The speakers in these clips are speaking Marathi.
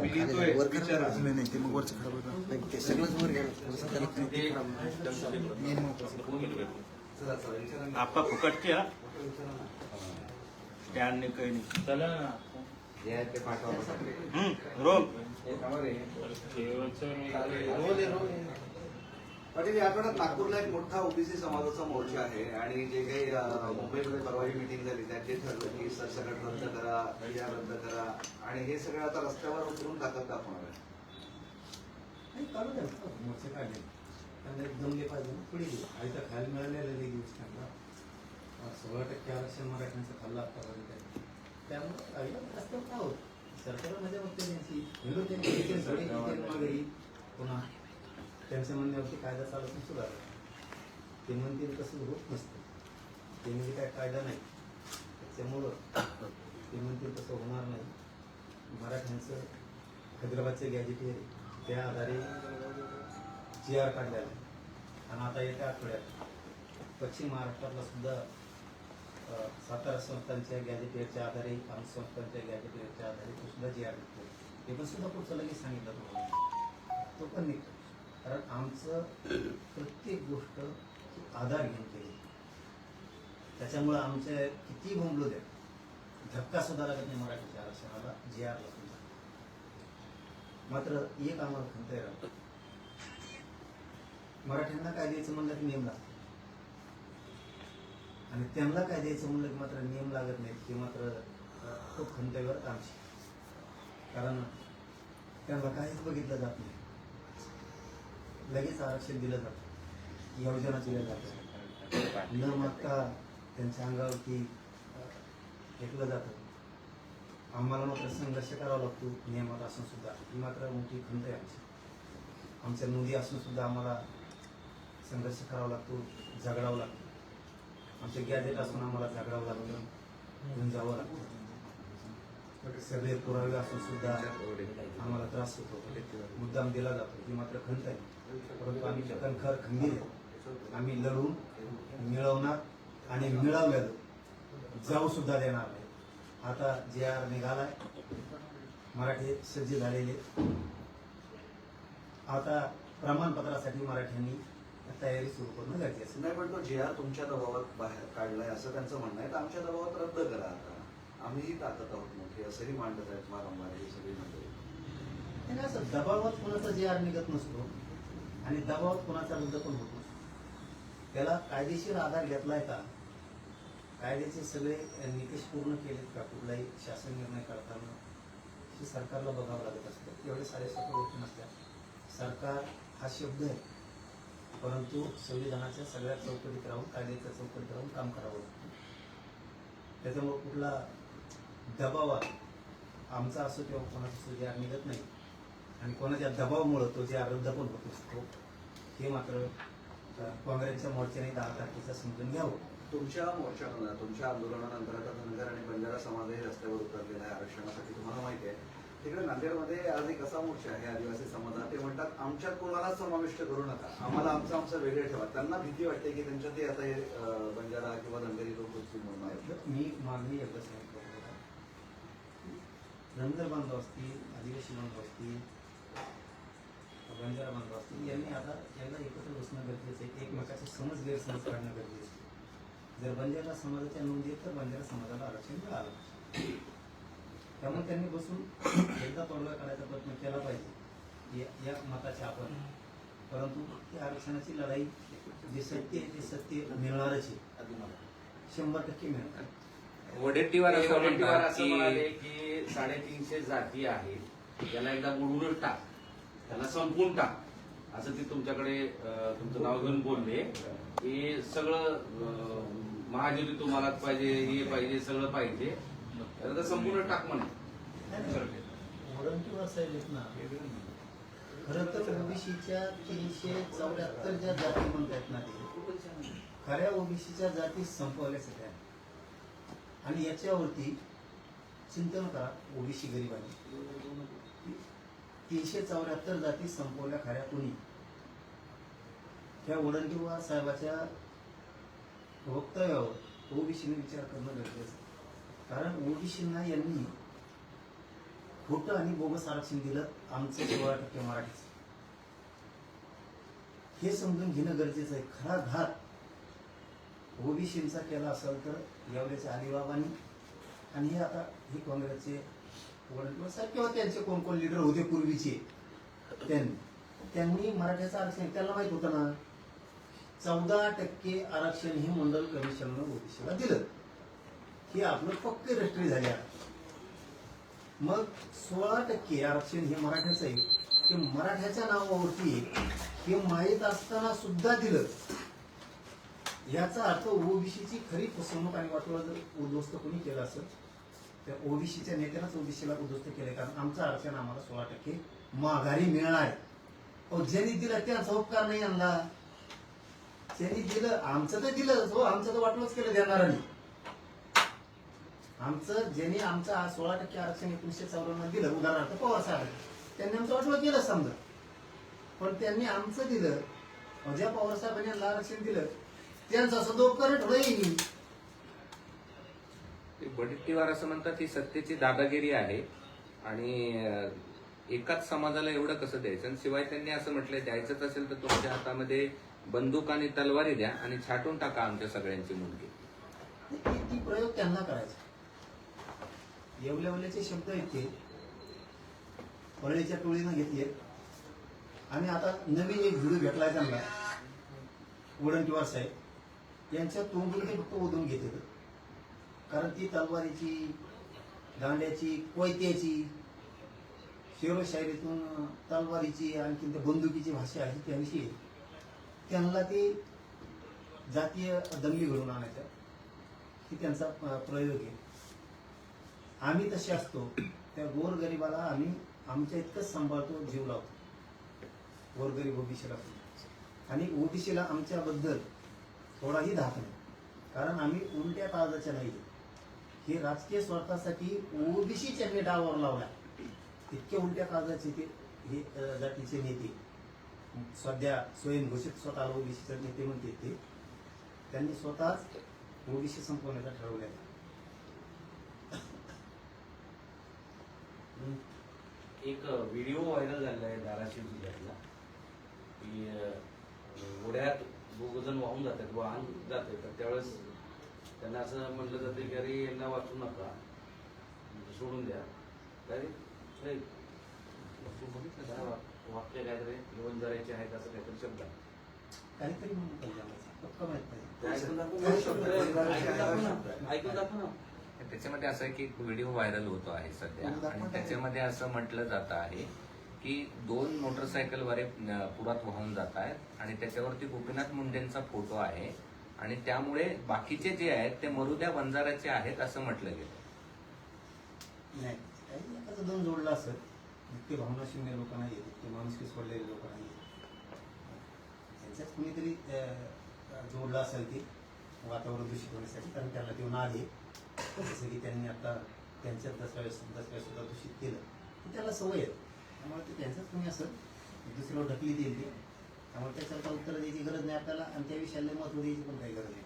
नाही ते मग वरचं खराब होतं नाही, ते सगळंच वर घ्या थोडंसं त्याला मेन महत्वाचं आपा फुकटचे हा स्टँड नाही काही नाही चला ना हम्म, रोल पाटील या आठवड्यात नागपूरला एक मोठा ओबीसी समाजाचा मोर्चा आहे आणि जे काही मुंबईमध्ये परवाही मिटिंग झाली त्यात जे ठरलं की सरसकट रद्द करा या रद्द करा आणि हे सगळं आता रस्त्यावर उतरून ताकद दाखवणार आहे. नाही, चालू द्या. मोर्चे काढले त्यांना जमले पाहिजे ना. पुढे गेले. आई तर खायला मिळालेलं नाही दिवस त्यांना. सोळा टक्के आरक्षण मराठ्यांचं खाल्लं आतापर्यंत त्यामुळे आईला रस्त्यावर का होत? सरकारला मजा बघते त्यांची हिंदू त्यांची किती सगळे किती मागे पुन्हा त्यांच्या म्हणण्यावरती कायदा चालत नाही सुधार ते म्हणतील तसं होत नसतं. ते म्हणजे काय कायदा नाही. त्याच्यामुळं ते म्हणतील तसं होणार नाही. मराठ्यांचं हैदराबादचे गॅजेटियर त्या आधारे जी आर काढलेला आहे. आणि आता येत्या आठवड्यात पश्चिम महाराष्ट्रातला सुद्धा सातारा संस्थांच्या गॅजेटियरच्या आधारे आम संस्थांच्या गॅजेटियरच्या आधारे तो सुद्धा जी आर निघतो ते पण सुद्धा पुढचं लगेच सांगितलं तुम्हाला. तो पण निघतो. कारण आमचं प्रत्येक गोष्ट आधार घेऊन केली. त्याच्यामुळं आमच्या किती बोंबलो द्या धक्का सुद्धा लागत नाही मराठीच्या आरक्षणाला जे आरला सुद्धा. मात्र एक आम्हाला खंत आहे मराठ्यांना काय द्यायचं म्हणलं की नियम लागतो. आणि त्यांना काय द्यायचं म्हणलं की मात्र नियम लागत नाहीत की मात्र खूप खंत आहे. बरं आमची कारण त्यांना काहीच बघितलं जात नाही. लगेच आरक्षण दिलं जातं. योजना दिल्या जातात न मागता त्यांच्या अंगावरती फेकलं जातं. आम्हाला मात्र संघर्ष करावा लागतो. नियमात असून सुद्धा. ही मात्र मोठी खंत आहे आमची. आमच्या नोंदी असून सुद्धा आम्हाला संघर्ष करावा लागतो झगडावं लागतं. आमचे गॅजेट असून आम्हाला झगडावं लागलं घेऊन जावं लागतं. सगळे पुरावे असून सुद्धा आम्हाला त्रास होतो. मुद्दाम दिला जातो. ही मात्र खंत आहे. परंतु आम्ही कणखर खंबीर आहे. आम्ही लढून मिळवणार आणि मिळवलेलं जाऊ सुद्धा देणार नाही. आता जे आर निघालाय मराठी सज्ज झालेले. आता प्रमाणपत्रासाठी मराठ्यांनी तयारी सुरू करणं गरजेचं आहे. नाही पण तो जे आर तुमच्या दबावात बाहेर काढलाय असं त्यांचं म्हणणं आहे. तर आमच्या दबावात रद्द करा आता. आम्हीही ताकद आहोत मोठी असंही मांडत आहेत वारंवार ही सगळी मंडळी. दबावात कोणाचा जे आर निघत नसतो आणि दबावात कोणाचा विरुद्ध पण होतो त्याला कायदेशीर आधार घेतलाय का? कायद्याचे सगळे निकष पूर्ण केलेत का? कुठलाही शासन निर्णय करताना हे सरकारला बघावं लागत असतं. एवढे सारे सर्व गोष्टी नसतात. सरकार हा शब्द आहे. परंतु संविधानाच्या सगळ्या चौकटीत राहून कायद्याच्या चौकटीत राहून काम करावं लागतं. त्याच्यामुळे कुठला दबाव आमचा असो किंवा कोणाचा असो यार निघत नाही. आणि कोणाच्या दबावामुळं तो जे रद्द पण होत असतो हे मात्र काँग्रेसच्या मोर्चाने दहा तारखेचा समजून घ्यावं. तुमच्या मोर्चानं तुमच्या आंदोलनानंतर आता धनगर आणि बंजारा समाजही रस्त्यावर उतरलेला आहे आरक्षणासाठी तुम्हाला माहिती आहे. तिकडे नांदेडमध्ये आज एक असा मोर्चा आहे आदिवासी समाजात. ते म्हणतात आमच्यात कोणालाच समाविष्ट करू नका. आम्हाला आमचं आमचं वेगळे ठेवा. त्यांना भीती वाटते की त्यांच्या ते आता हे बंजारा किंवा धनगरी लोक म्हणून आहेत मी मागणी एकच. धनगर बांधव असतील आदिवासी बांधव असतील बंजारा बांधव असतील यांनी आता यांना एकत्र बसणं गरजेचं आहे. एकमेकाचे समज गैरसमज काढणं गरजेचं आहे. जर बंजारा समाजाच्या नोंदी तर बंजारा समाजाला आरक्षण मिळालं. त्यामुळे त्यांनी बसून एकदा तोडगा काढायचा प्रयत्न केला पाहिजे. या- या मताचे आपण. परंतु त्या आरक्षणाची लढाई जे सत्य आहे ते सत्य मिळणारच आहे. शंभर टक्के मिळणार. वडेट्टीवार असं म्हणाले की साडेतीनशे जाती आहेत. त्याला एकदा बुडवूनच टाक. त्याला संपवून टाक. असं ते तुमच्याकडे तुमचं नाव घेऊन बोलले. की सगळं महाजनी तुम्हाला तुम्हालाच पाहिजे हे पाहिजे सगळं पाहिजे. त्याला संपूर्ण टाक म्हणे. वॉरंटीवर साहेब ना. खरं तर ओबीसीच्या तीनशे चौऱ्याहत्तर ज्या जाती म्हणतात ना ते खऱ्या ओबीसीच्या जाती संपवल्या सगळ्या. आणि याच्यावरती चिंतन करा ओबीसी गरिबांनी. तीनशे चौऱ्याहत्तर जाती संपवल्या खऱ्या कुणी? त्या वडंटीवार साहेबाच्या वक्तव्यावर ओबीसीने विचार करणं गरजेचं कारण ओबीसींना यांनी खोटं आणि बोगस आरक्षण दिलं आमचं सोळा टक्के मराठीचं. हे समजून घेणं गरजेचं आहे. खरा घात ओबीसींचा केला असेल तर यावेळेच्या अलिबाबांनी आणि हे आता हे काँग्रेसचे वडील साहेब किंवा त्यांचे कोण कोण लिडर होते पूर्वीचे. त्यांनी त्यांनी मराठ्याचं आरक्षण त्याला माहीत होतं ना? चौदा टक्के आरक्षण हे मंडल कमिशननं ओबीसीला दिलं. हे आपलं पक्क रजिस्ट्री झाल्या आहे. मग सोळा टक्के आरक्षण हे मराठ्याचं आहे. ते मराठ्याच्या नावावरती आहे. हे माहीत असताना सुद्धा दिलं. याचा अर्थ ओबीसीची खरी फसवणूक आणि वाटोळा जर उद्ध्वस्त कोणी केला असेल त्या ओबीसीच्या नेत्यानंच ओबीसीला उद्ध्वस्त केले कारण आमचं आरक्षण आम्हाला सोळा टक्के माघारी मिळणार. आहे अहो, ज्यांनी दिलं त्यांचा उपकार नाही आणला ज्यांनी दिलं आमचं तर दिलं. हो आमचं तर वाटलंच केलं देणाऱ्यांनी. आमचं ज्यांनी आमचं सोळा टक्के आरक्षण एकोणीसशे चौऱ्याण्णव दिलं उदाहरणार्थ पवार साहेब त्यांनी आमचं वाटलं केलं समजा. पण त्यांनी आमचं दिलं अहो, ज्या पवार साहेबांनी यांना आरक्षण दिलं त्यांचा सुद्धा उपकार ठरवलं ते असं म्हणतात ही सत्तेची दादागिरी आहे. आणि एकाच समाजाला एवढं कसं द्यायचं? आणि शिवाय त्यांनी असं म्हटलंय द्यायचंच असेल तर तुमच्या हातामध्ये बंदूक आणि तलवारी द्या आणि छाटून टाका आमच्या सगळ्यांची मुलगी. ती प्रयोग त्यांना करायचा. येवल्यावल्याचे शब्द आहेत ते पळीच्या टोळीनं घेतले. आणि आता नवीन एक व्हिडिओ भेटलाय त्यांना. वडणटीवार साहेब. यांच्या तोंडून ते फक्त ओढून घेते कारण ती तलवारीची दांड्याची कोयत्याची शेरोशायरीतून तलवारीची आणखी त्या बंदुकीची भाषा आहे त्यांची त्यांना ती जातीय दंगली घडून आणायचं. ही त्यांचा प्रयोग आहे. आम्ही तसे असतो. त्या गोरगरिबाला आम्ही आमच्या इतकंच सांभाळतो जीव लावतो. गोरगरीब ओबीसीला आणि ओबीसीला आमच्याबद्दल थोडाही धाक नाही. कारण आम्ही उलट्या काळजाच्या नाही हे राजकीय स्वार्थासाठी ओबीसी त्यांनी डावावर लावला इतके उलट्या काळजाचे ते हे जातीचे नेते. सध्या स्वयंघोषित स्वतःला ओबीसीचे नेते म्हणते ते. त्यांनी स्वतःच ओबीसी संपवण्याचा ठरवलेला आहे एक व्हिडिओ व्हायरल झालेला आहे धाराशिव जिल्ह्यातला. की अं, ओढ्यात दोघ जण वाहून जातात वाहन जाते. तर त्यावेळेस त्यांना असं म्हटलं जातं की अरे यांना वाचू नका. सोडून द्या. काय रे? वाक्य काहीतरी वंजारायचे आहेत असं काहीतरी शब्द. आहे. काहीतरी ऐकून दाखव ना. त्याच्यामध्ये असं आहे की एक व्हिडिओ व्हायरल होतो आहे सध्या. आणि त्याच्यामध्ये असं म्हटलं जात आहे की दोन मोटरसायकलवारे अं, पुरात वाहून जात आहेत. आणि त्याच्यावरती गोपीनाथ मुंडेंचा फोटो आहे. आणि त्यामुळे बाकीचे जे आहेत ते मरुद्या बंजाराचे आहेत असं म्हटलं गेलं. नाही काही एखादं दोन जोडलं असत ते भावना शून्य लोक नाही ते माणुसकी सोडलेले लोक नाही त्यांच्यात कुणीतरी अं, जोडलं असेल की वातावरण दूषित होण्यासाठी कारण त्यांना ते आले जसं की त्यांनी आता त्यांच्यात दसव्या दसऱ्या सुद्धा दूषित केलं. तर त्याला सवय आहे. त्यामुळे ते त्यांच्याच कुणी असं दुसऱ्यावर ढकली देईल ते. त्यामुळे त्याच्यावर उत्तर द्यायची गरज नाही आपल्याला आणि त्या विषयाला महत्त्व द्यायची पण काही गरज नाही.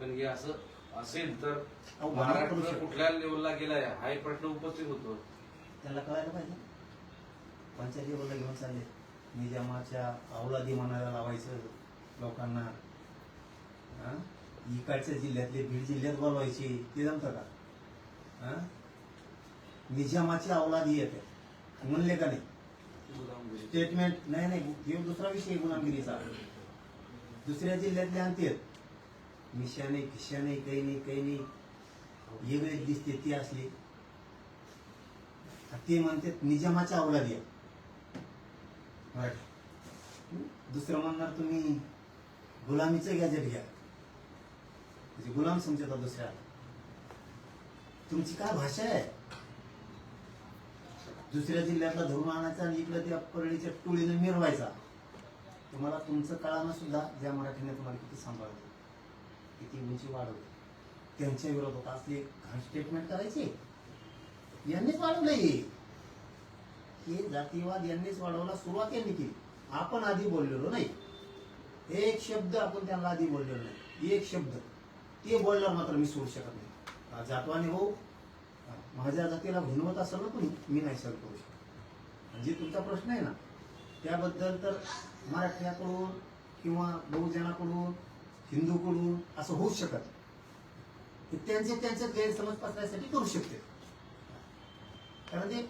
पण हे असं असेल तर अहो, महाराष्ट्र महाराष्ट्र कुठल्या लेवलला गेलाय हा एक प्रश्न उपस्थित होतो. त्याला कळायला पाहिजे. पंचायत लेवलला घेऊन चालले. निजामाच्या अवलादी म्हणायला लावायचं लोकांना. हा? इकडच्या जिल्ह्यातले बीड जिल्ह्यात बोलवायचे ते जमतं का? हा? निजामाची अवलादी येते. म्हणले का नाही? स्टेटमेंट नाही नाही हे दुसरा विषय गुलामगिरीचा. दुसऱ्या जिल्ह्यातले आणते. मिशा नाही खिशा नाही काही नाही. काही नाही वेगळे दिसते ती असली. ते म्हणते निजामाच्या अवलादी दुसरं म्हणणार तुम्ही गुलामीचं गॅजेट घ्या. म्हणजे गुलाम समजता दुसऱ्या तुमची काय भाषा आहे? दुसऱ्या जिल्ह्यातला धरून आणायचा आणि इकडे त्या परळीच्या टोळीनं मिरवायचा. तुम्हाला तुमचं कळानं सुद्धा ज्या मराठीने तुम्हाला किती सांभाळतो किती उंची वाढवते त्यांच्या विरोधात असले घाण स्टेटमेंट करायचे. यांनीच वाढवलं हे. हे जातीवाद यांनीच वाढवला सुरुवात यांनी केली. आपण आधी बोललेलो नाही. एक शब्द आपण त्यांना आधी बोललेलो नाही. एक शब्द. ते बोलणार मात्र मी सोडू शकत नाही. जातवाने हो माझ्या जातीला भिनवत असलं ना तुम्ही मी नाही सर करू शकत. जे तुमचा प्रश्न आहे ना त्याबद्दल तर मराठ्याकडून किंवा बहुजनाकडून हिंदूकडून असं होऊच शकत ते त्यांचे त्यांचे गैरसमज पसरण्यासाठी करू शकते. कारण ते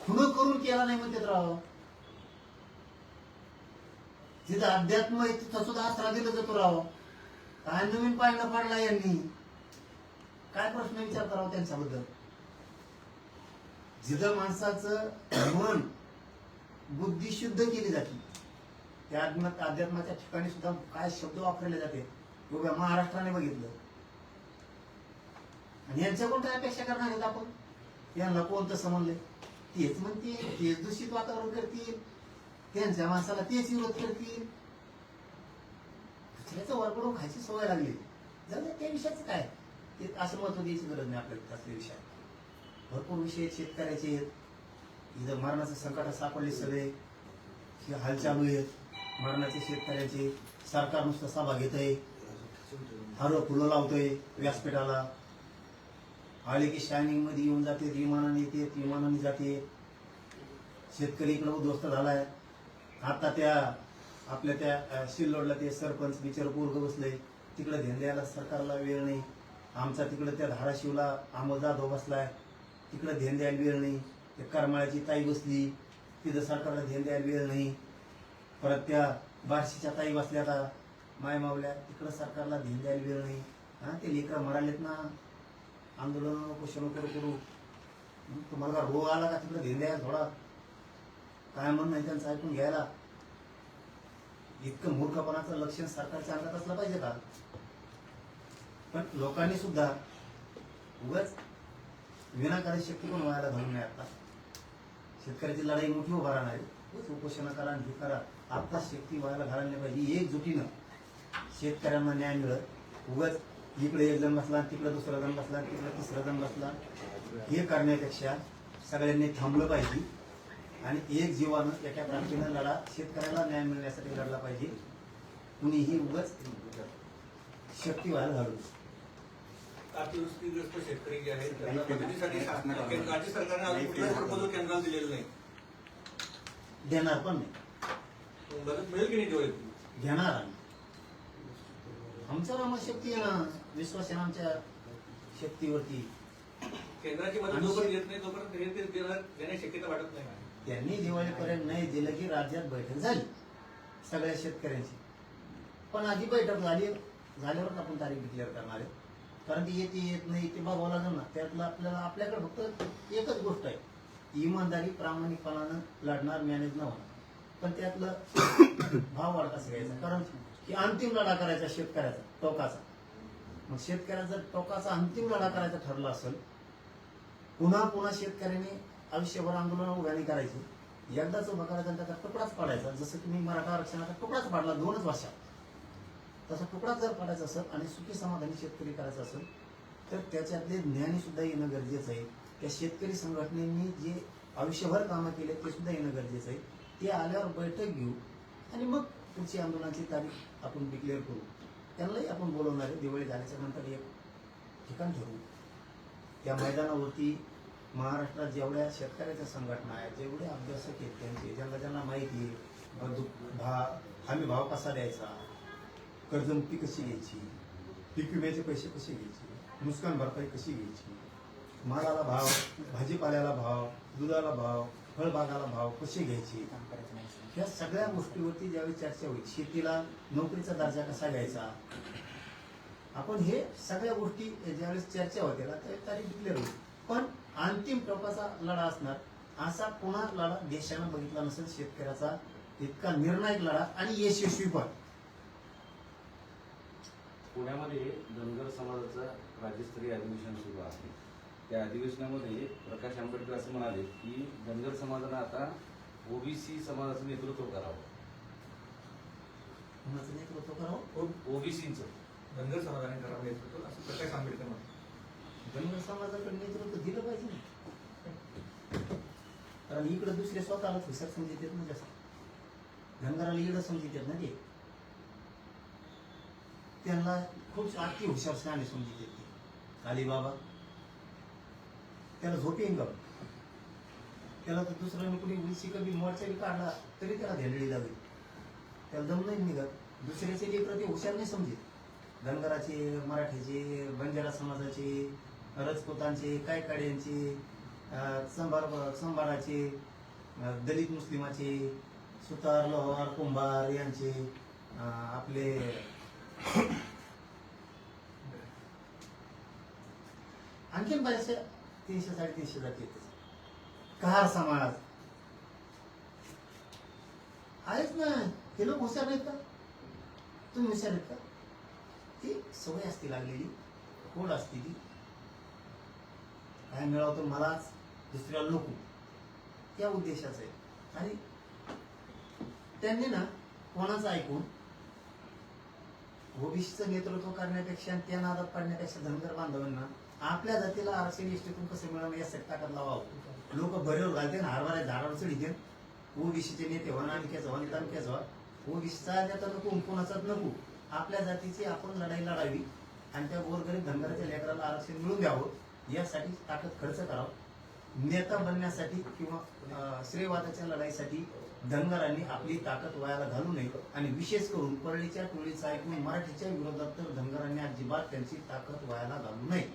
खुण करून केला नाही म्हणतात राव. जिथं अध्यात्म आहे तिथं सुद्धा आसरा दिला जातो राव. काय नवीन पाहिलं पाडला यांनी? काय प्रश्न विचार करावा त्यांच्याबद्दल? जिथं माणसाचं मन बुद्धी शुद्ध केली जाते त्या अध्यात्माच्या ठिकाणी सुद्धा काय शब्द वापरले जाते उभ्या महाराष्ट्राने बघितलं. आणि यांच्याकडून काय अपेक्षा करणार आहेत आपण? यांना कोणतं समजले तेच म्हणते तेच दूषित वातावरण करतील त्यांच्या माणसाला तेच विरोध करतील. दुसऱ्याचं वरकडून खायची सवय लागली. जर त्या विषयाचं काय? ते असं महत्त्व द्यायची गरज नाही आपल्याला कसल्या विषय भरपूर विषय आहेत शेतकऱ्याचे आहेत. इथं मरणाचं संकट सापडले सगळे. हे हाल चालू आहेत. मरणाचे शेतकऱ्याचे सरकार नुसतं सभा घेत आहे हरव फुलं लावतोय व्यासपीठाला. आले की शायनिंगमध्ये येऊन जाते विमानाने येते विमानाने जाते. शेतकरी इकडे उद्ध्वस्त झालाय. आता त्या आपल्या त्या शिल्लोडला सिल्लोडला ते सरपंच बिचार पोरग बसलंय. तिकडे ध्यान द्यायला सरकारला वेळ नाही. आमचा तिकडं त्या धाराशिवला अमोल जाधव बसलाय. तिकडं ध्यान द्यायला वेळ नाही. त्या करमाळ्याची ताई बसली. तिथं सरकारला ध्यान द्यायला वेळ नाही. परत त्या बार्शीच्या ताई बसल्या आता. माय मावल्या तिकडं सरकारला ध्यान द्यायला वेळ नाही. हा ते लेकरं म्हणालेत ना. आंदोलन उपोषण करू करू. तुम्हाला का रोग आला का तिकडं ध्यान द्यायला थोडा? काय म्हणणं आहे त्यांचं ऐकून घ्यायला? इतकं मूर्खपणाचं लक्षण सरकारच्या अंगात असलं पाहिजे का? पण लोकांनी सुद्धा उगाच विनाकारी शक्ती पण व्हायला घालून नाही आता. शेतकऱ्याची लढाई मोठी उभा राहणार आहे. उपोषण करा आणि हे करा. आता शक्ती व्हायला घालायला नाही पाहिजे एकजुटीनं शेतकऱ्यांना न्याय मिळत. उगाच इकडे एक जण बसला तिकडे दुसरा जण बसला तिकडे तिसरा जण बसला. हे करण्यापेक्षा सगळ्यांनी थांबलं पाहिजे. आणि एक जीवानं एका प्रांतीनं लढा शेतकऱ्याला न्याय मिळण्यासाठी लढला पाहिजे. कुणीही उगाच शक्ती व्हायला घालू अतिवृष्टीग्रस्त शेतकरी जे आहेत त्यांना मदतीसाठी राज्य सरकारने अजून कुठलाच प्रपोजल केंद्राला दिलेलं नाही. देणार पण नाही. मदत मिळेल की नाही घेणार आम्ही. आमचा शक्ती आहे ना विश्वास आहे ना आमच्या शक्तीवरती. केंद्राची मदत जोपर्यंत येत नाही तोपर्यंत हे ते देणार- देण्याची शक्यता वाटत नाही त्यांनी दिवाळीपर्यंत नाही दिलं की राज्यात बैठक झाली. सगळ्या शेतकऱ्यांची. पण आधी बैठक झाली. झाल्यावर आपण तारीख डिक्लेअर करणार आहे. कारण ती येते येत नाही ते बघावं लागेल ना. त्यातलं आपल्याला आपल्याकडे फक्त एकच गोष्ट आहे. इमानदारी प्रामाणिकपणानं लढणार मॅनेज न होणार. पण त्यातलं भाव वाढ कसं घ्यायचा. कारण की अंतिम लढा करायचा शेतकऱ्याचा टोकाचा. मग शेतकऱ्याचा टोकाचा अंतिम लढा करायचा ठरला असेल पुन्हा पुन्हा शेतकऱ्याने आयुष्यभर आंदोलन उभ्याने करायची. एकदाच उभा करायचा त्याचा तुकडाच पाडायचा. जसं की मी मराठा आरक्षणाचा तुकडाच पाडला दोनच भाषा तसा तुकडाच जर पाडायचा असेल आणि सुखी समाधानी शेतकरी करायचा असेल तर त्याच्यातले ज्ञानी सुद्धा येणं गरजेचं आहे. त्या शेतकरी संघटनेनी जे आयुष्यभर कामं केले ते सुद्धा येणं गरजेचं आहे. ते आल्यावर बैठक घेऊ आणि मग पुढची आंदोलनाची तारीख आपण डिक्लेअर करू. त्यांनाही आपण बोलवणार आहे. दिवाळी झाल्याच्यानंतर एक ठिकाण ठरवू. त्या मैदानावरती महाराष्ट्रात जेवढ्या शेतकऱ्याच्या संघटना आहेत जेवढे अभ्यासक आहेत त्यांचे ज्यांना ज्यांना माहिती आहे भा हमी भाव कसा द्यायचा? कर्जमुक्ती कशी घ्यायची? पीक विम्याचे पैसे कसे घ्यायचे? नुकसान भरपाई कशी घ्यायची? मालाला भाव भाजीपाल्याला भाव दुधाला भाव फळबागाला भाव कसे घ्यायचे? या सगळ्या गोष्टीवरती ज्यावेळी चर्चा होईल शेतीला नोकरीचा दर्जा कसा घ्यायचा? आपण हे सगळ्या गोष्टी ज्यावेळेस चर्चा होते त्यावेळी तारीख डिक्लेअर होईल. पण अंतिम टोकाचा लढा असणार असा पुन्हा लढा देशानं बघितला नसेल शेतकऱ्याचा इतका निर्णायक लढा आणि यशस्वी पण. पुण्यामध्ये धनगर समाजाचं राज्यस्तरीय अधिवेशन सुरू आहे. त्या अधिवेशनामध्ये प्रकाश आंबेडकर असं म्हणाले की धनगर समाजानं आता ओबीसी समाजाचं नेतृत्व करावं. नेतृत्व करावं? ओबीसीचं धनगर समाधाने करावं नेतृत्व असं प्रकाश आंबेडकर म्हणतात धनगर समाजाकडे नेतृत्व दिलं पाहिजे ना. कारण इकडे दुसरे स्वतःलाच हुशार समजतात ना जास्त. धनगराला इकडं समजतात ना ते त्यांना खूप अति हुशार शहाणे समजतात ते अलीबाबा त्याला झोप येईन का? त्याला तर दुसऱ्याने कुणी उलशी कमी मोर्चा बी काढला तरी त्याला धेंडळी लागली त्याला दम नाही निघत. दुसऱ्याचे लेकर ते हुशार नाही समजेत. धनगराचे मराठीचे बंजारा समाजाचे रजपुतांचे कायकाड्यांचे संभार संभाराचे दलित मुस्लिमाचे सुतार लोहार कुंभार यांचे आपले आणखीन बऱ्याचशा तीनशे साडेतीनशे जाती येते कहार समाज. आहेच ना. हे लोक हुशार नाहीत का? तुम्ही हुशार आहेत का? ती सवय असते लागलेली कोड असते ती. काय मिळवतो मलाच दुसऱ्या नको. त्या उद्देशाचं आहे. आणि त्यांनी ना कोणाचं ऐकून ओबीसीचं नेतृत्व करण्यापेक्षा आणि त्या नादात पाडण्यापेक्षा धनगर बांधवांना आपल्या जातीला आरक्षण इष्टीतून कसं मिळावं या ताकद लावावं लोक बरेवर घालते ना हरभऱ्या झाडावर चढीते ओबीसीचे नेते व्हा नानक्याचा व्हा तालुक्याचा व्हा ओबीसीचा त्याचा नको कोणाचाच नको. आपल्या जातीची आपण लढाई लढावी आणि त्या गोरगरीब धनगराच्या लेकराला आरक्षण मिळून द्यावं यासाठी ताकद खर्च करावं. नेता बनण्यासाठी किंवा श्रेयवादाच्या लढाईसाठी धनगरांनी आपली ताकद वायाला घालू नये आणि विशेष करून परळीच्या टोळीचं ऐकून मराठीच्या विरोधात तर धनगरांनी अजिबात त्यांची ताकद वायाला घालू नये.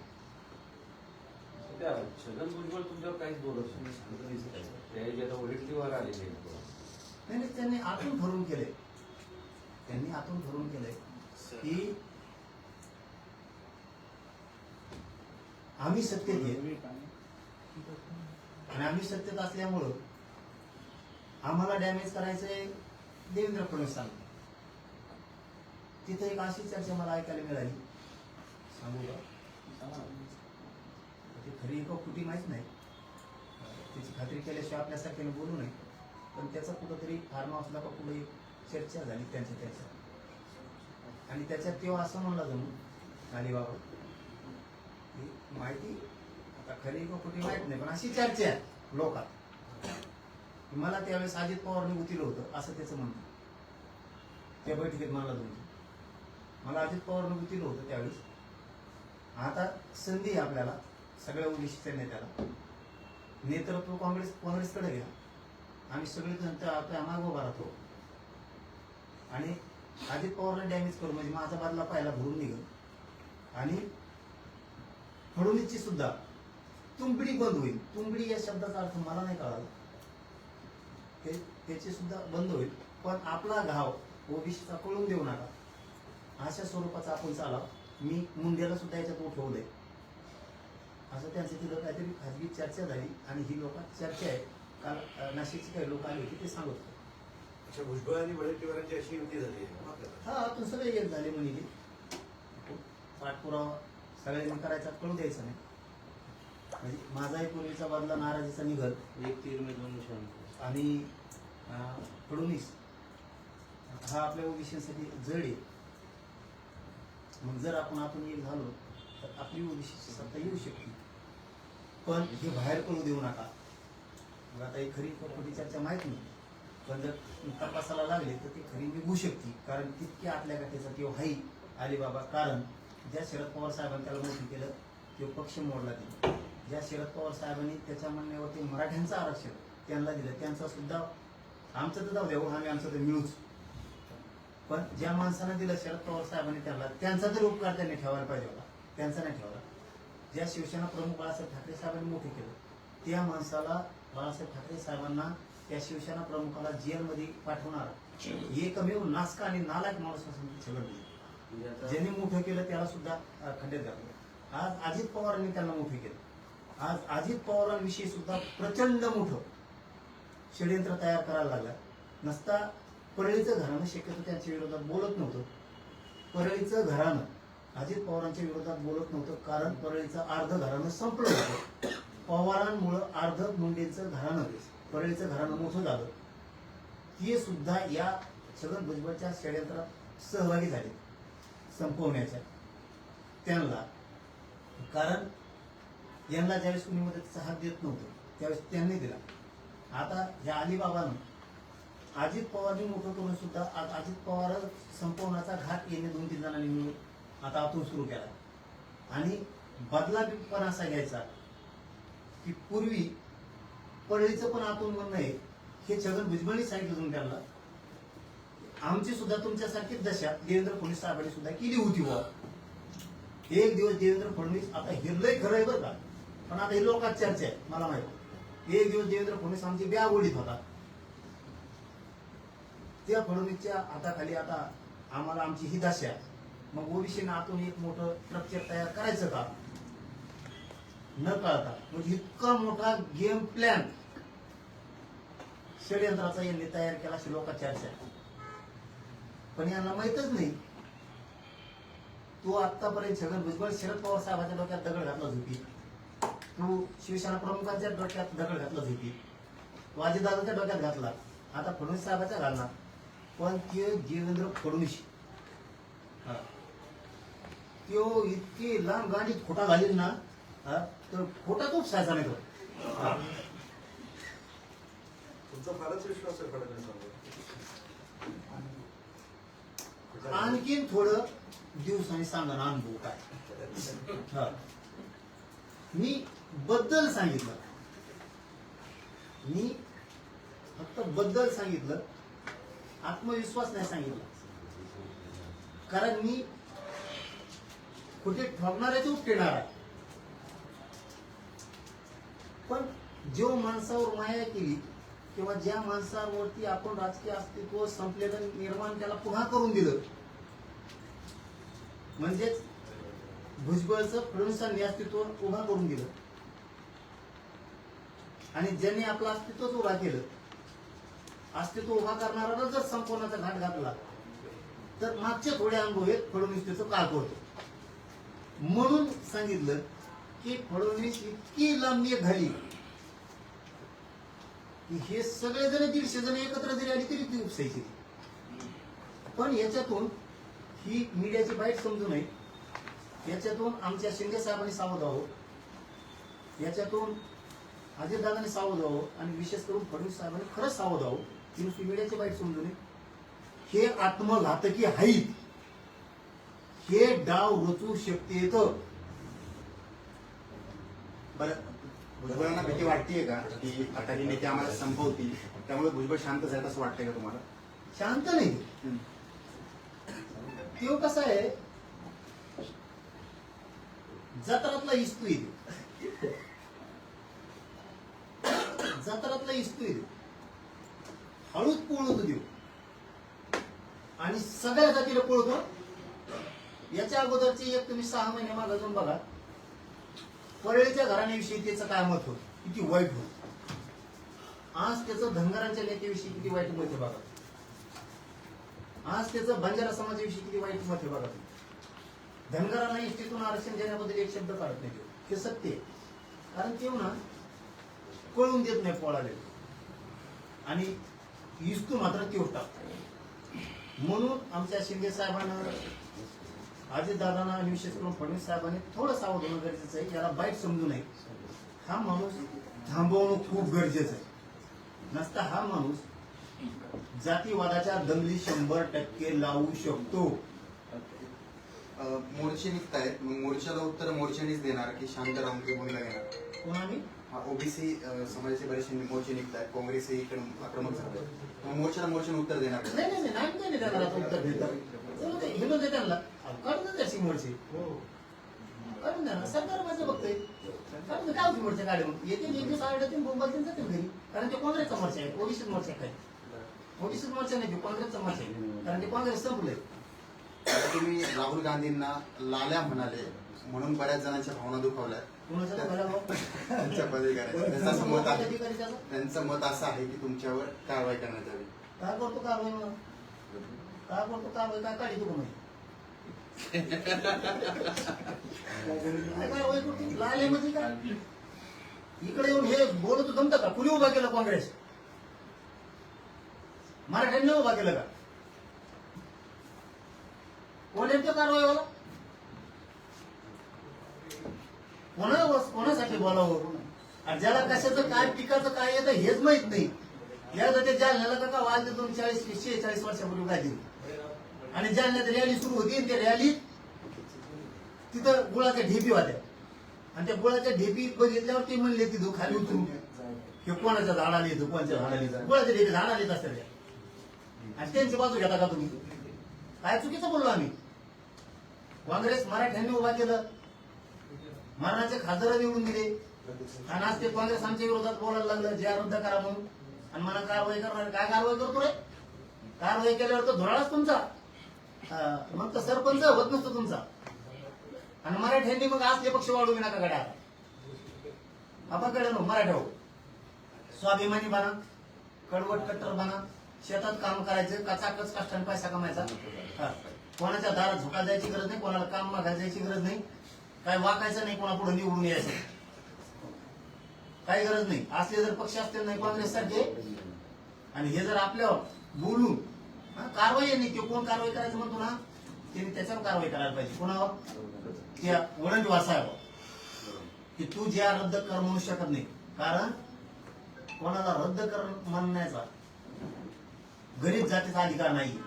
छगन भुजबळ तुमच्यावर काहीच बोलत नाही. आलेले नाही नाही त्यांनी आतून ठरवून केले. त्यांनी आतून ठरवून केलंय की आम्ही सत्तेत आहे. आणि आम्ही सत्तेत असल्यामुळं आम्हाला डॅमेज करायचंय देवेंद्र फडणवीस सांगतो तिथं एक अशी चर्चा मला ऐकायला मिळाली. सांगू का? ती खरी का कुठे माहीत नाही. त्याची खात्री केल्याशिवाय आपल्यासारख्याने बोलू नये. पण त्याचा कुठंतरी फार्म हाऊसला का एक चर्चा झाली त्यांच्या त्याच्या आणि त्याच्यात तेव्हा असं म्हणला जणू अलिबाबा ही माहिती आता खरी का कुठे माहीत नाही पण अशी चर्चा आहे लोकात. की मला त्यावेळेस अजित पवारने उतिलं होतं असं त्याचं म्हणणं त्या बैठकीत मला जमलं मला अजित पवारने उतिलं होतं त्यावेळेस. आता संधी आहे आपल्याला सगळ्या ओबीसीच्या नेत्याला. नेतृत्व काँग्रेस काँग्रेसकडे घ्या. आम्ही सगळेजण त्या आपल्या मागं उभा राहतो. आणि अजित पवारला डॅमेज करू म्हणजे माझा बादला पाहायला भरून निघल. आणि फडणवीसची सुद्धा तुंबडी बंद होईल. तुंबडी या शब्दाचा अर्थ मला नाही कळाला. ते त्याची सुद्धा बंद होईल. पण आपला घाव ओबीसीचा कळून देऊ नका. अशा स्वरूपाचा आपण चालाव. मी मुंड्याला सुद्धा याच्यात उठवलंय असं त्यांचं तिथं काहीतरी खाजगी चर्चा झाली आणि ही लोक चर्चा आहे काल नाशिकची काही लोक आले होते ते सांगत होते. अच्छा भुजबळ आणि वडेट्टीवारांची अशी युती झाली. हा आपण सगळे एक झाले म्हणजे पाठपुरावा सगळ्यांनी करायचा कळू द्यायचा नाही. म्हणजे माझाही पूर्वीचा बदला नाराजीचा निघत एक तीर में दोन निशाण. आणि अं, हा आपल्या ओबीसीसाठी जड आहे. मग जर आपण आपण एक झालो तर आपली ओबीसीची सत्ता येऊ शकते. पण हे बाहेर करू देऊ नका. मग आता ही खरी का खोटी चर्चा माहीत नाही. पण जर तपासाला लागले तर ती खरी निघू शकते. कारण तितकी आतल्या गाठीचा तो हाई अलीबाबा कारण ज्या शरद पवार साहेबांनी त्याला मोठं केलं तो पक्ष मोडला दिला ज्या शरद पवार साहेबांनी त्याच्या म्हणण्यावरती मराठ्यांचं आरक्षण त्यांना दिलं त्यांचा सुद्धा आमचं तर जाऊ द्या हो, आम्ही आमचं तर मिळूच. पण ज्या माणसानं दिलं शरद पवार साहेबांनी त्याला त्यांचा तरी उपकार त्यांनी ठेवायला पाहिजे होता. त्यांचा नाही ठेवला. ज्या शिवसेना प्रमुख बाळासाहेब ठाकरे साहेबांनी मोठे केलं त्या माणसाला बाळासाहेब ठाकरे साहेबांना त्या शिवसेना प्रमुखाला जेलमध्ये पाठवणार. एकमेव नासका आणि नालायक माणूस असून सगळं दिलं ज्यांनी मोठं केलं त्याला सुद्धा अं, खंडित घातलं. आज अजित पवारांनी त्यांना मोठं केलं. आज अजित पवारांविषयी सुद्धा प्रचंड मोठं षडयंत्र तयार करायला लागलं. नसता परळीचं घराणं शक्यतो त्यांच्या विरोधात बोलत नव्हतं. परळीचं घराणं अजित पवारांच्या विरोधात बोलत नव्हतं कारण परळीचं अर्ध घराणं संपलं होतं. पवारांमुळं अर्ध मुंडेचं घराणं परळीचं घराणं मोठं झालं. ते सुद्धा या छगन भुजबळच्या षडयंत्रात सहभागी झाले संपवण्याच्या. त्यांना कारण यांना ज्यावेळेस कुणी मदतीचा हात देत नव्हतं त्यावेळेस त्यांनी दिला. आता ह्या अलिबाबानं अजित पवारनी मोठं करून सुद्धा आज अजित पवार संपवण्याचा घात येणे दोन तीन जणांनी मिळून आता आतून सुरू केला. आणि बदला पण असा घ्यायचा की पूर्वी पडळीचं पण आतून म्हणणं आहे. हे छगन भुजबळी सांगितलं तुम्ही त्यांना. आमची सुद्धा तुमच्यासारखीच दशा देवेंद्र फडणवीस साहेबांनी सुद्धा केली होती बुवा. एक दिवस देवेंद्र फडणवीस आता हे लय खरं आहे बरं का. पण आता हे लोकात चर्चा आहे मला माहिती एक दिवस देवेंद्र फडणवीस आमची ब्या ओढीत होता. त्या फडणवीसच्या हाताखाली आता आम्हाला आमची ही दशा. मग ओबीसी आतून एक मोठं स्ट्रक्चर तयार करायचं का? न कळता. म्हणजे इतका मोठा गेम प्लॅन षडयंत्राचा यांनी तयार केला अशी लोक चर्चा पण यांना माहितच नाही. तू आतापर्यंत छगन भुजबळ शरद पवार साहेबांच्या डोक्यात दगड घातला झुकी तू शिवसेना प्रमुखांच्या डोक्यात दगड घातला झोपी तू अजितदादाच्या डोक्यात घातला. आता फडणवीस साहेबाच्या घालणार. पण ते देवेंद्र फडणवीस. हा. त्यो इतकी लांब गाडीत खोटा घालील ना हा, तर खोटा तोच सायचा नाही तो. तुमचा फारच विश्वास आहे फडणवीसांवर आणखीन थोडं दिवसांनी सांगा ना अनुभव काय. हा. मी बद्दल सांगितलं. मी फक्त बद्दल सांगितलं. आत्मविश्वास नाही सांगितला. कारण मी कुठे ठरणाऱ्याचे उपटेणार आहे. पण जो माणसावर माया केली किंवा ज्या माणसावरती आपण राजकीय अस्तित्व संपलेलं निर्माण त्याला पुन्हा करून दिलं. म्हणजेच भुजबळचं फडणवीसांनी अस्तित्व उभा करून दिलं. आणि ज्यांनी आपलं अस्तित्वच उभा केलं अस्तित्व उभा करणारा जर संपवण्याचा घाट घातला तर मागचे थोडे अनुभव आहेत फडणवीस त्याचं का करतो म्हणून सांगितलं की फडणवीस इतकी लांबी झाली की हे सगळे जण दीडशे जण एकत्र जरी आली तरी ती उपसायची. पण याच्यातून ही मीडियाची बाईट समजू नये. याच्यातून आमच्या शिंदे साहेबांनी सावध आहोत याच्यातून अजितदादांनी सावध आहोत आणि विशेष करून फडणवीस साहेबांनी खरंच सावध आहोत की नुसती मीडियाची बाईट समजू नये. हे आत्मघातकी आहेत हे डाव रचू शकते बरं भुजबळांना भीती वाटतेय का की आता ही नेते आम्हाला संपवतील? त्यामुळे भुजबळ शांत झाले असं वाटतंय का तुम्हाला? शांत नाही. तो कसा आहे? जत्रातला इस्तू येते जत्रातला इस्तू हळूच पळवतो देऊ आणि सगळ्या जातीला पोळतो याच्या अगोदरचे एक तुम्ही सहा महिने मागे जाऊन बघा. परळीच्या घराण्याविषयी त्याचं काय मत होत? किती वाईट होत. आज त्याचं धनगरांच्या नेत्याविषयी किती वाईट मत आहे बघा. आज त्याचं बंजारा समाजाविषयी किती वाईट मत आहे बघा. धनगरांना इष्टीतून आरक्षण देण्याबद्दल एक शब्द काढत नाही हे सत्य आहे. कारण तेव्हा ना कळून देत नाही पोळाले. आणि इस्तू मात्र तेवढ टाकतो. म्हणून आमच्या शिंदे साहेबांना अजितदादांना आणि विशेष करून फडणवीस साहेबांनी थोडं सावध होणं गरजेचं आहे याला बाईट समजू नये. हा माणूस थांबवणं खूप गरजेचं आहे. नसता हा माणूस जातीवादाच्या दंगली शंभर टक्के लावू शकतो. मोर्चे निघतायत. मोर्चाला उत्तर मोर्चानेच देणार की शांत राहून ते भूमिका घेणार? कोण आम्ही हा ओबीसी समाजाचे बरेचसे मोर्चे निघतायत काँग्रेस आक्रमक झालं मग मोर्चाला मोर्चाने उत्तर देणार? नाही नाही नाही देणार उत्तर देतात हे म्हणते त्यांना काढून द्या काढून ना सरकार माझं बघतंय काढून काय सिमोरचे काढून येते एक दिवस आढळतील बोंबातील जातील घरी कारण ते काँग्रेसचा मोर्चा आहे ओबीसी मोर्चा काय ओबीसी मोर्चा नाही काँग्रेसचा मोर्चा आहे कारण ते काँग्रेस संपलंय तुम्ही राहुल गांधींना लाल्या म्हणाले म्हणून बऱ्याच जणांच्या भावना दुखावल्या कोणाच्या तो घराला भाऊ? त्यांच्या पदाधिकाऱ्यांच्या त्यांचं मत आहे. त्याचा त्यांचं मत असं आहे की तुमच्यावर कारवाई करण्यात यावी. काय करतो कारवाई मग? काय करतो कारवाई? काय काढी तू नाही काय कारवाई करतो लाल म्हणजे काय? इकडे येऊन हे बोलत जमतं का कुणी उभा केलं काँग्रेस? मराठ्यांनी उभा केलं का? कोण येतं कारवाई होला कोणा कोणासाठी बोलावं आणि ज्याला कशाचं काय पिकाचं काय येतं हेच माहीत नाही. या जाते जालन्याला का वाजले दोन चाळीस शेहेचाळीस वर्षापूर्वी काय दिली आणि जालन्यात रॅली सुरू होती आणि त्या रॅलीत तिथं गुळाच्या ढेपी वाल्या. आणि त्या गुळाच्या ढेपी बघितल्यावर ते म्हणले तिथं खाली उतरून हे कोणाच्या झाडाला येतो कोणाच्या झाडाला येतो? गुळाच्या ढेपी झाडाला येत असतात आणि त्यांची बाजू घेता का तुम्ही? काय चुकीचं बोललो आम्ही? काँग्रेस मराठ्यांनी उभा केलं. मरणाचे खासदार निवडून दिले. आणि आज ते काँग्रेस आमच्या विरोधात बोलायला लागलं जे रद्द करा म्हणून. आणि मला कारवाई करणार काय कारवाई करतो रे? कारवाई केल्यावर तर धुराळाच तुमचा. मग तर सरपंच होत नसतो तुमचा. आणि मराठ्यांनी मग असले पक्ष वाढू नका गड्या. आपण कडे मराठा हो. स्वाभिमानी बना कडवट कट्टर बना. शेतात काम करायचं कचाकच कष्टाने पैसा कमायचा? कोणाच्या दारात झोका जायची गरज नाही कोणाला काम मागायला जायची गरज नाही. काय वाकायचं नाही कोणा पुढे निवडून यायचं. काही गरज नाही. असले जर पक्ष असतील नाही काँग्रेस सारखे आणि हे जर आपल्यावर बोलून कारवाई नाही किंवा कोण कारवाई करायचं म्हणतो ना त्यांनी त्याच्यावर कारवाई करायला पाहिजे. कोणावर? त्या वडंडी साहेब की तू ज्या रद्द कर म्हणू शकत नाही. कारण कोणाला रद्द कर म्हणण्याचा गरीब जातीचा अधिकार नाही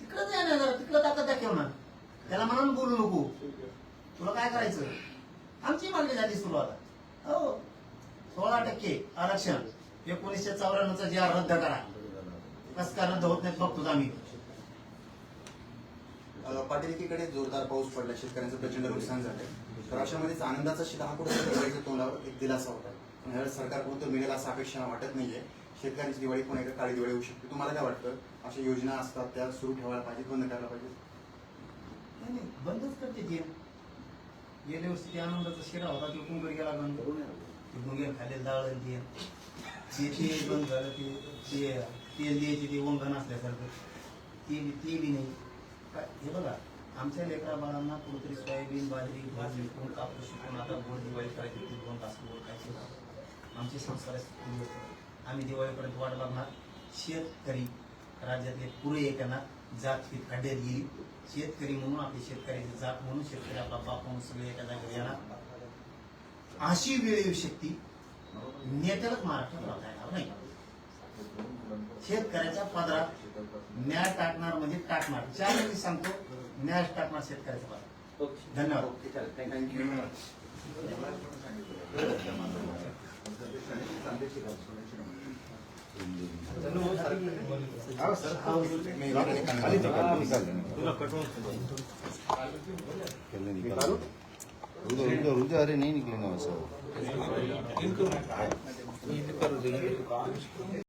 तिकडं जाय ना जरा तिकडं ताकद दाखव ना. त्याला म्हणून बोलू नको. तुला काय करायचं? आमची मागणी झाली सुरू आता हो. सोळा टक्के आरक्षण एकोणीसशे चौऱ्याण्णवचा जे रद्द करा. कस का रद्द होत नाहीत बघतो आम्ही. पाटील एकीकडे जोरदार पाऊस पडला. शेतकऱ्यांचं प्रचंड नुकसान झालंय. तर अशामध्येच आनंदाचा शिधा हा कुठे तोंडावर एक दिलासा होता. पण ह्यावेळेस सरकारकडून तर मिळेल असं अपेक्षा वाटत नाहीये. शेतकऱ्यांची दिवाळी पुन्हा एकदा काळी दिवाळी होऊ शकते. तुम्हाला काय वाटतं? अशा योजना असतात त्या सुरू ठेवायला पाहिजेत बंद करायला पाहिजे नाही नाही. बंदच करते गेल्या वर्षी ते आनंदाचा शिरा होता तो कुंभर गेला बंद. ते मुंग्या खाली दाळ ते. ते ते बंद झालं ते ते तेल द्यायचे ते वंगण असल्यासारखं ते बी ते बी नाही. काय हे बघा आमच्या लेकरा बाळांना कुठेतरी सोयाबीन बाजरी भाजी कोण कापूस शिकून आता गोड दिवाळी करायची ते दोन तास गोड खायचे आमचे संस्कार आम्ही दिवाळीपर्यंत वाट बघणार. शेतकरी राज्यातले पुरे त्यांना जात ही खड्ड्यात गेली शेतकरी म्हणून आपली शेतकऱ्याची जात म्हणून शेतकरी आपला बाप म्हणून सगळे एका जागेवर येणार अशी वेळ येऊ शकते. नेत्यालाच महाराष्ट्रात राहता येणार नाही. शेतकऱ्याच्या पदरात न्याय टाकणार म्हणजे टाकणार. चार मी सांगतो न्याय टाकणार शेतकऱ्याच्या पदरात. धन्यवाद. थँक्यू अरे नहीं निकलेगा वैसा